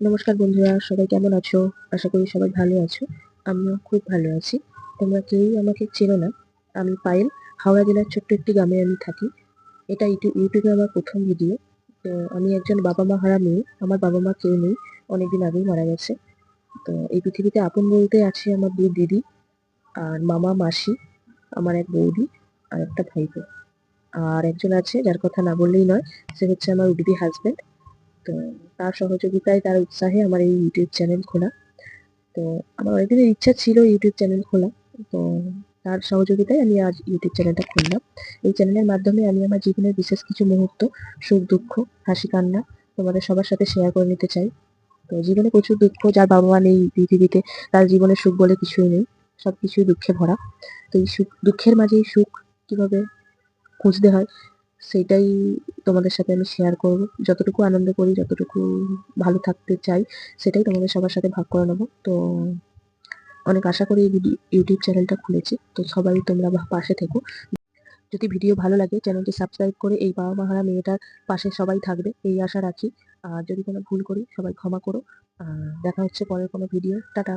নমস্কার বন্ধুরা, সবাই কেমন আছো? আশা করি সবাই ভালো আছো। আমিও খুব ভালো আছি। তোমরা কেউই আমাকে চেনো না। আমি পায়েল। হাওড়া জেলার ছোট্ট একটি গ্রামে আমি থাকি। এটা ইউটিউব আমার প্রথম ভিডিও। তো আমি একজন বাবা মা হারা মেয়ে। আমার বাবা মা কেউ নেই। অনেকদিন আগেই মারা গেছে। তো এই পৃথিবীতে আপন বলতে আছে আমার দুই দিদি আর মামা মাসি, আমার এক বৌদি আর একটা ভাইপো। আর একজন আছে যার কথা না বললেই নয়, সে হচ্ছে আমার উডিবি হাজবেন্ড তো তার সহযোগিতায়, তার উৎসাহে আমার এই ইউটিউব চ্যানেল খোলা। তো আমার অনেকদিনের ইচ্ছা ছিল ইউটিউব চ্যানেল খোলা। তো তার সহযোগিতায় আমি আজ ইউটিউব চ্যানেলটা খুললাম। এই চ্যানেলের মাধ্যমে আমি আমার জীবনের বিশেষ কিছু মুহূর্ত, সুখ, দুঃখ, হাসি, কান্না তোমাদের সবার সাথে শেয়ার করে নিতে চাই। তো জীবনে প্রচুর দুঃখ, যার বাবা মা নেই পৃথিবীতে তার জীবনে সুখ বলে কিছুই নেই। সব কিছুই দুঃখে ভরা। তো এই সুখ, দুঃখের মাঝেই সুখ কীভাবে খুঁজতে হয় সেটাই তোমাদের সাথে আমি শেয়ার করব। যতটুকু আনন্দ করি, যতটুকু ভালো থাকতে চাই, সেটাই তোমাদের সবার সাথে ভাগ করে নেব। তো অনেক আশা করি এই ইউটিউব চ্যানেলটা খুলেছি। তো সবাই তোমরা পাশে থেকো। যদি ভিডিও ভালো লাগে চ্যানেলটি সাবস্ক্রাইব করে এই বাবা মাহারা মেয়েটার পাশে সবাই থাকবে, এই আশা রাখি। আর যদি কোনো ভুল করি, সবাই ক্ষমা করো। দেখা হচ্ছে পরের কোনো ভিডিও। টাটা!